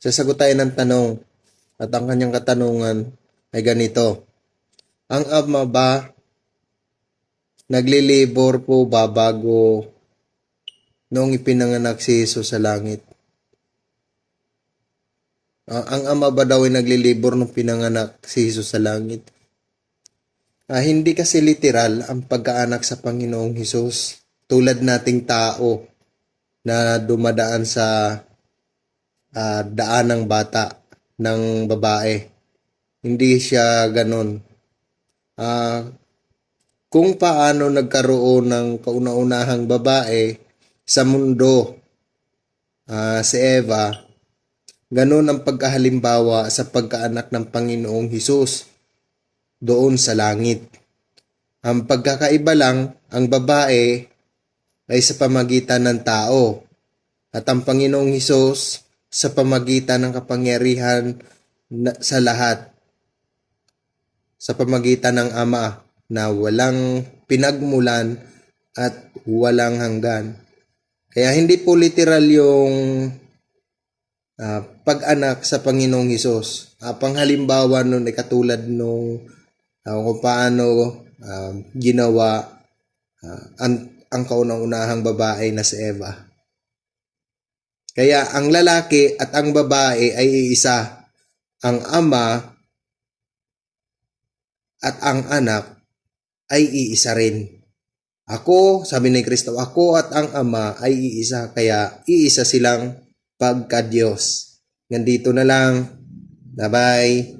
sasagot tayo ng tanong at ang kanyang katanungan ay ganito. Ang ama ba naglilibor po ba bago noong ipinanganak si Jesus sa langit? Ah, ang ama ba daw ay naglilibor nung pinanganak si Jesus sa langit? Ah, hindi kasi literal ang pagkaanak sa Panginoong Hesus. Tulad nating tao na dumadaan sa ah, daan ng bata ng babae. Hindi siya ganon. Ah, kung paano nagkaroon ng kauna-unahang babae sa mundo ah, si Eva, ganon ang pagkahalimbawa sa pagkaanak ng Panginoong Hesus doon sa langit. Ang pagkakaiba lang, ang babae ay sa pamagitan ng tao at ang Panginoong Hesus sa pamagitan ng kapangyarihan na- sa lahat sa pamagitan ng Ama na walang pinagmulan at walang hanggan. Kaya hindi po literal yung ah, pag-anak sa Panginoong Hesus. Ah, panghalimbawa nun ay katulad nung ah, kung paano ah, ginawa ah, ang, ang kaunang-unahang babae na si Eva. Kaya ang lalaki at ang babae ay iisa. Ang ama at ang anak ay iisa rin. Ako, sabi ni Kristo, ako at ang ama ay iisa, kaya iisa silang pagka-Diyos. Nandito na lang. Bye-bye.